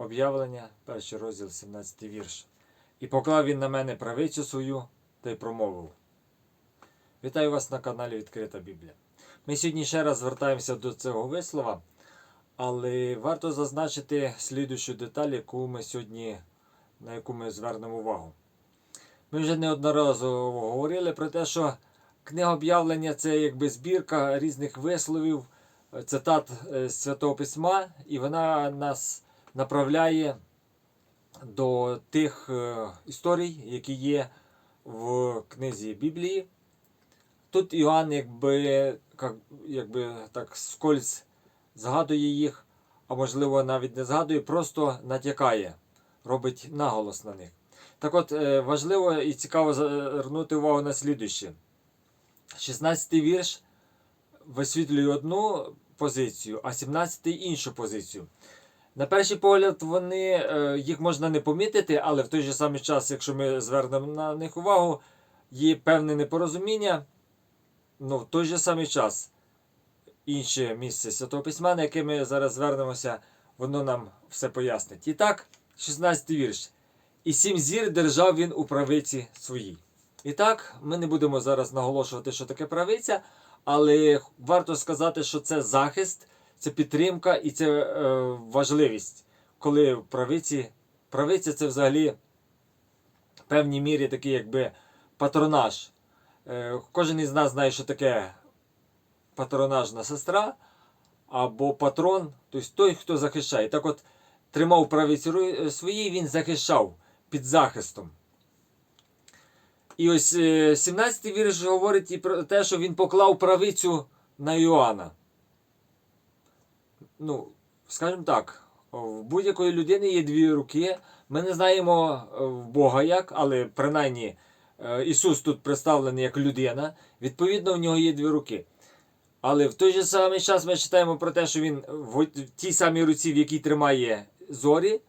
Об'явлення, перший розділ, 17 вірш. І поклав він на мене правицю свою та й промовив. Вітаю вас на каналі Відкрита Біблія. Ми сьогодні ще раз звертаємося до цього вислова, але варто зазначити слідущу деталь, яку ми сьогодні, на яку ми звернемо увагу. Ми вже неодноразово говорили про те, що книга об'явлення це якби збірка різних висловів, цитат е, з Святого Письма, і вона нас направляє до тих е, історій, які є в книзі Біблії. Тут Іоанн якби, якби так скользь згадує їх, а можливо навіть не згадує, просто натякає, робить наголос на них. Так от, е, важливо і цікаво звернути увагу на слідуще. 16-й вірш висвітлює одну позицію, а 17-й іншу позицію. На перший погляд, вони, е, їх можна не помітити, але в той же самий час, якщо ми звернемо на них увагу, є певне непорозуміння. Ну, в той же самий час інше місце Святого Письма, на яке ми зараз звернемося, воно нам все пояснить. І так, 16 вірш. І сім зір держав він у правиці своїй. І так, ми не будемо зараз наголошувати, що таке правиця, але варто сказати, що це захист, це підтримка і це е, важливість. Коли правиці, правиця це взагалі в певній мірі такий якби патронаж. Е, кожен із нас знає, що таке патронажна сестра або патрон, тобто той, хто захищає. Так от, тримав правиці ру- своїй, він захищав під захистом. І ось е, 17-й вірш говорить і про те, що він поклав правицю на Іоанна. Ну, скажімо так, в будь-якої людини є дві руки. Ми не знаємо е, в Бога як, але принаймні е, Ісус тут представлений як людина. Відповідно, в нього є дві руки. Але в той же самий час ми читаємо про те, що він в тій самій руці, в якій тримає зорі,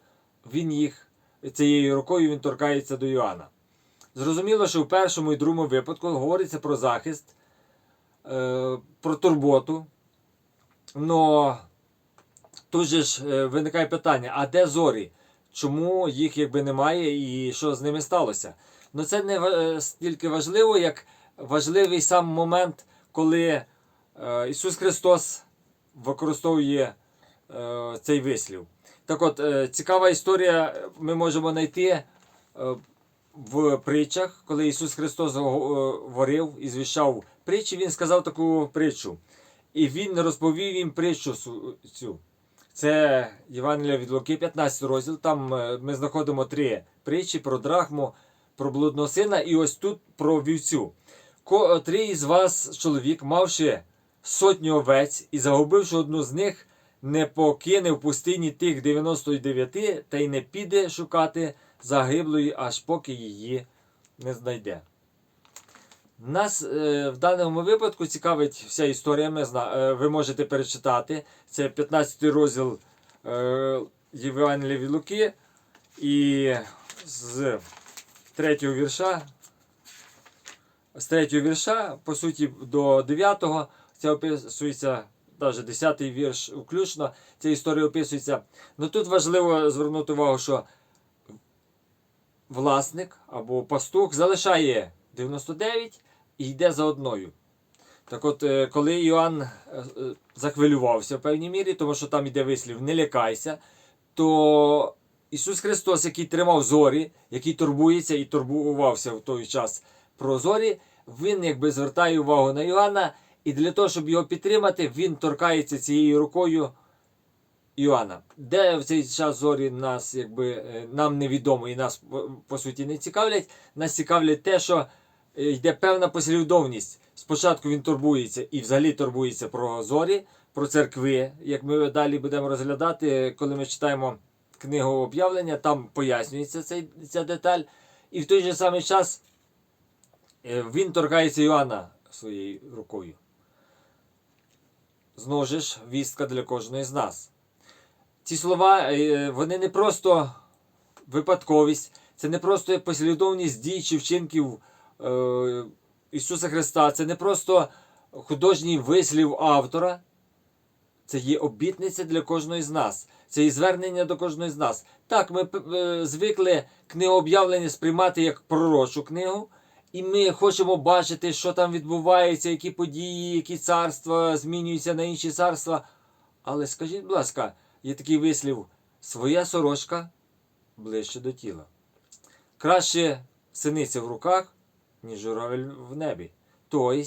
він їх цією рукою він торкається до Йоанна. Зрозуміло, що в першому і другому випадку говориться про захист, е, про турботу. Но тут же ж е, виникає питання: а де зорі? Чому їх якби немає і що з ними сталося? Ну це не е, стільки важливо, як важливий сам момент, коли е, Ісус Христос використовує цей вислів. Так от, цікава історія ми можемо знайти в притчах, коли Ісус Христос говорив і звіщав притчі, Він сказав таку притчу. І Він розповів їм притчу цю. Це Євангелія від Луки, 15 розділ. Там е, ми знаходимо три притчі про драхму, про блудного сина, і ось тут про вівцю. Котрий із вас, чоловік, мавши сотню овець і загубивши одну з них, не покине в пустині тих 99 та й не піде шукати загиблої, аж поки її не знайде. Нас е, в даному випадку цікавить вся історія. Ми зна... е, ви можете перечитати. Це 15 розділ е, Луки. І з третього вірша, з третього вірша, по суті, до 9-го, це описується, навіть 10 вірш включно, ця історія описується. Ну тут важливо звернути увагу, що власник або пастух залишає 99 і йде за одною. Так от, е, коли Іоанн е, захвилювався в певній мірі, тому що там йде вислів не лякайся, то Ісус Христос, який тримав зорі, який турбується і турбувався в той час про зорі, він якби звертає увагу на Іоанна, і для того, щоб його підтримати, він торкається цією рукою Іоанна. Де в цей час зорі нас якби е, нам невідомо і нас по- суті не цікавлять. Нас цікавлять те, що йде певна послідовність. Спочатку він турбується і взагалі турбується про зорі, про церкви. Як ми далі будемо розглядати, коли ми читаємо книгу об'явлення, там пояснюється цей, ця деталь. І в той же самий час е, він торкається Іоанна своєю рукою. Знову ж вістка для кожного з нас. Ці слова е, вони не просто випадковість, це не просто послідовність дій чи вчинків е, Ісуса Христа, це не просто художній вислів автора. Це є обітниця для кожної з нас. Це є звернення до кожної з нас. Так, ми е, звикли книгу об'явлення сприймати як пророчу книгу, і ми хочемо бачити, що там відбувається, які події, які царства змінюються на інші царства. Але скажіть, будь ласка, є такий вислів: своя сорочка ближче до тіла. Краще синиця в руках, ніж журавель в небі. Тобто,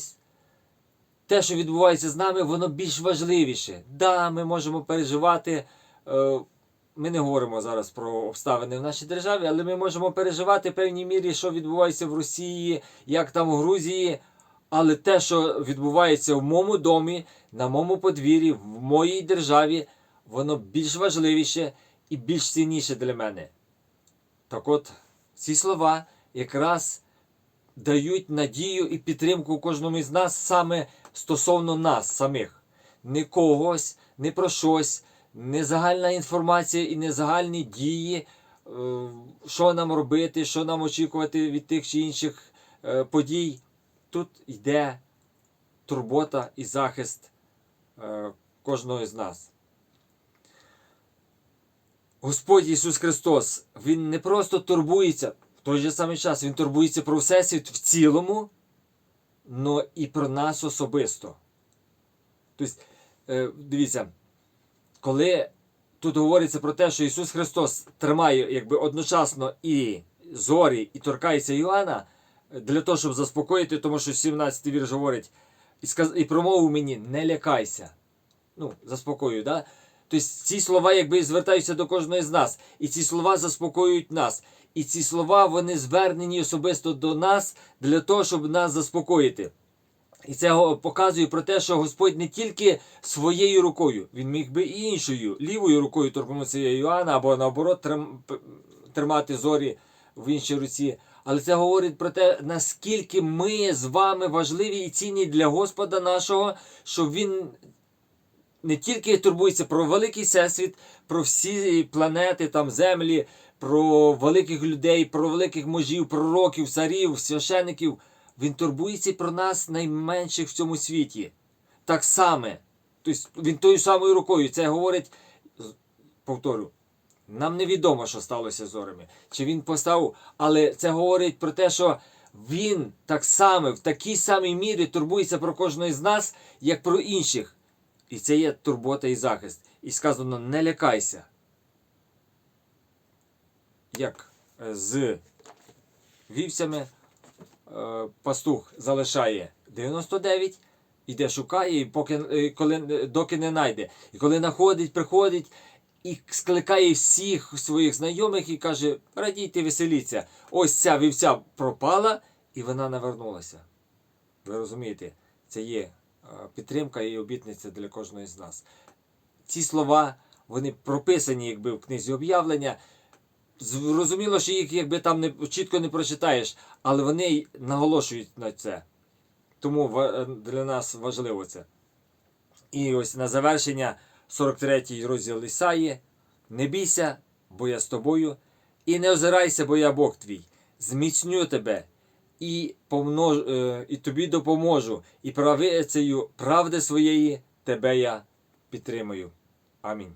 те, що відбувається з нами, воно більш важливіше. Да, ми можемо переживати. е, Ми не говоримо зараз про обставини в нашій державі, але ми можемо переживати в певній мірі, що відбувається в Росії, як там в Грузії. Але те, що відбувається в моєму домі, на моєму подвір'ї, в моїй державі, воно більш важливіше і більш цінніше для мене. Так от, ці слова якраз дають надію і підтримку кожному з нас саме стосовно нас самих. Не когось, не про щось, не загальна інформація і не загальні дії, е, що нам робити, що нам очікувати від тих чи інших е, подій. Тут йде турбота і захист е, кожного з нас. Господь Ісус Христос, Він не просто турбується, той же самий час Він турбується про Всесвіт в цілому, але і про нас особисто. Тобто, е, дивіться, коли тут говориться про те, що Ісус Христос тримає якби одночасно і зорі, і торкається Іоанна, е, для того, щоб заспокоїти, тому що 17-й вірш говорить, і, сказ... і промовив мені, не лякайся. Ну, заспокоюю, да? Тобто ці слова якби звертаються до кожної з нас. І ці слова заспокоюють нас. І ці слова вони звернені особисто до нас для того, щоб нас заспокоїти. І це показує про те, що Господь не тільки своєю рукою, він міг би і іншою, лівою рукою торкнутися Йоанна, або наоборот трим- тримати зорі в іншій руці. Але це говорить про те, наскільки ми з вами важливі і цінні для Господа нашого, що Він не тільки турбується про великий всесвіт, про всі планети, там землі, про великих людей, про великих мужів, пророків, царів, священиків. Він турбується про нас найменших в цьому світі. Так само. Тобто він тою самою рукою це говорить, повторю, нам невідомо, що сталося з зорами. Чи він поставив, але це говорить про те, що він так само в такій самій мірі турбується про кожного з нас, як про інших. І це є турбота і захист. І сказано, не лякайся. Як е, з вівцями е, пастух залишає 99, іде шукає, і поки, е, коли, доки не знайде. І коли знаходить, приходить і скликає всіх своїх знайомих і каже: радійте, веселіться. Ось ця вівця пропала, і вона навернулася. Ви розумієте, це є підтримка і обітниця для кожної з нас. Ці слова вони прописані якби в книзі об'явлення. Зрозуміло, що їх якби там не чітко не прочитаєш, але вони наголошують на це. Тому для нас важливо це. І ось на завершення 43-й розділ Ісаї. Не бійся, бо я з тобою, і не озирайся, бо я Бог твій. Зміцню тебе і, помнож, е, і тобі допоможу, і правицею правди своєї тебе я підтримую. Амінь.